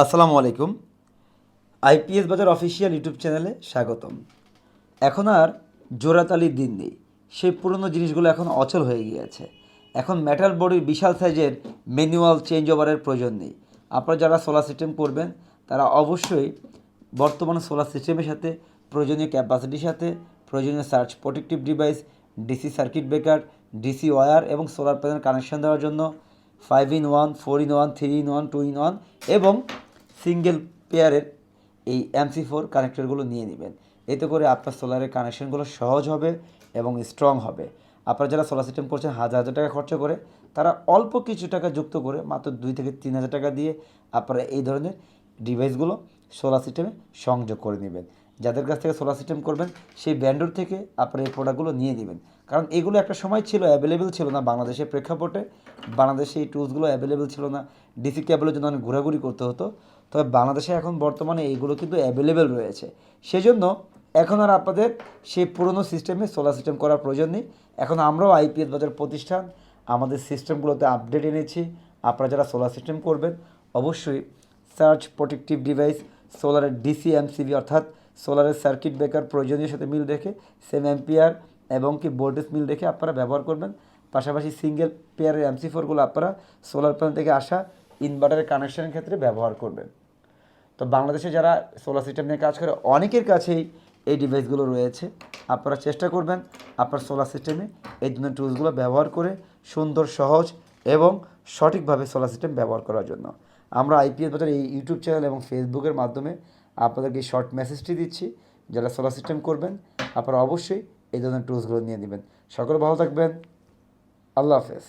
আসসালামু আলাইকুম। আইপিএস বাজার অফিসিয়াল ইউটিউব চ্যানেলে স্বাগতম। এখন আর জোড়াতালির দিন নেই। সেই পুরনো জিনিসগুলো এখন অচল হয়ে গিয়েছে। এখন মেটাল বডির বিশাল সাইজের ম্যানুয়াল চেঞ্জ ওভারের প্রয়োজন নেই। আপনারা যারা সোলার সিস্টেম করবেন, তারা অবশ্যই বর্তমান সোলার সিস্টেমের সাথে, প্রয়োজনীয় ক্যাপাসিটির সাথে, প্রয়োজনীয় surge protective device DC circuit breaker DC wire এবং সোলার প্যানেল কানেকশন দেওয়ার জন্য five in one four in one three in one two in one এবং সিঙ্গেল পেয়ারের এই এমসি ফোর কানেক্টরগুলো নিয়ে নেবেন। এতে করে আপনার সোলারের কানেকশনগুলো সহজ হবে এবং স্ট্রং হবে। আপনারা যারা সোলার সিস্টেম করছেন, হাজার হাজার টাকা খরচা করে, তারা অল্প কিছু টাকা যুক্ত করে, মাত্র দুই থেকে তিন হাজার টাকা দিয়ে আপনারা এই ধরনের ডিভাইসগুলো সোলার সিস্টেমে সংযোগ করে নেবেন। যাদের কাছ থেকে সোলার সিস্টেম করবেন, সেই ব্র্যান্ডর থেকে আপনারা এই প্রোডাক্টগুলো নিয়ে নেবেন। কারণ এগুলো একটা সময় ছিল অ্যাভেলেবেল ছিল না বাংলাদেশের প্রেক্ষাপটে। বাংলাদেশে এই টুলসগুলো অ্যাভেলেবেল ছিল না। ডিসি ক্যাবলের জন্য অনেক ঘোরাঘুরি করতে হতো। তবে বাংলাদেশে এখন বর্তমানে এইগুলো কিন্তু অ্যাভেলেবেল রয়েছে। সেজন্য এখন আর আপনাদের সেই পুরনো সিস্টেমে সোলার সিস্টেম করার প্রয়োজন নেই। এখন আমরাও আইপিএস বাজার প্রতিষ্ঠান, আমাদের সিস্টেমগুলোতে আপডেট এনেছি। আপনারা যারা সোলার সিস্টেম করবেন, অবশ্যই সার্চ প্রোটেক্টিভ ডিভাইস সোলারের ডিসি এমসিবি অর্থাৎ সোলারের সার্কিট ব্রেকার প্রয়োজনীয় সাথে মিল রেখে সেম অ্যাম্পিয়ার এবং কি ভোল্টেজ মিল রেখে আপনারা ব্যবহার করবেন। পাশাপাশি সিঙ্গেল পেয়ারের এমসি ফোরগুলো আপনারা সোলার প্যানেল থেকে আসা ইনভার্টারের কানেকশনের ক্ষেত্রে ব্যবহার করবেন। তো বাংলাদেশে যারা সোলার সিস্টেম নিয়ে কাজ করে, অনেকের কাছেই এই ডিভাইসগুলো রয়েছে। আপনারা চেষ্টা করবেন আপনার সোলার সিস্টেমে এই ধরনের টুলসগুলো ব্যবহার করে সুন্দর, সহজ এবং সঠিকভাবে সোলার সিস্টেম ব্যবহার করার জন্য। আমরা আইপিএস বাজার এই ইউটিউব চ্যানেল এবং ফেসবুকের মাধ্যমে আপনাদেরকে এই শর্ট মেসেজটি দিচ্ছি, যারা সোলার সিস্টেম করবেন, আপনারা অবশ্যই এই ধরনের টুলসগুলো নিয়ে নেবেন। সকলে ভালো থাকবেন। আল্লাহ হাফেজ।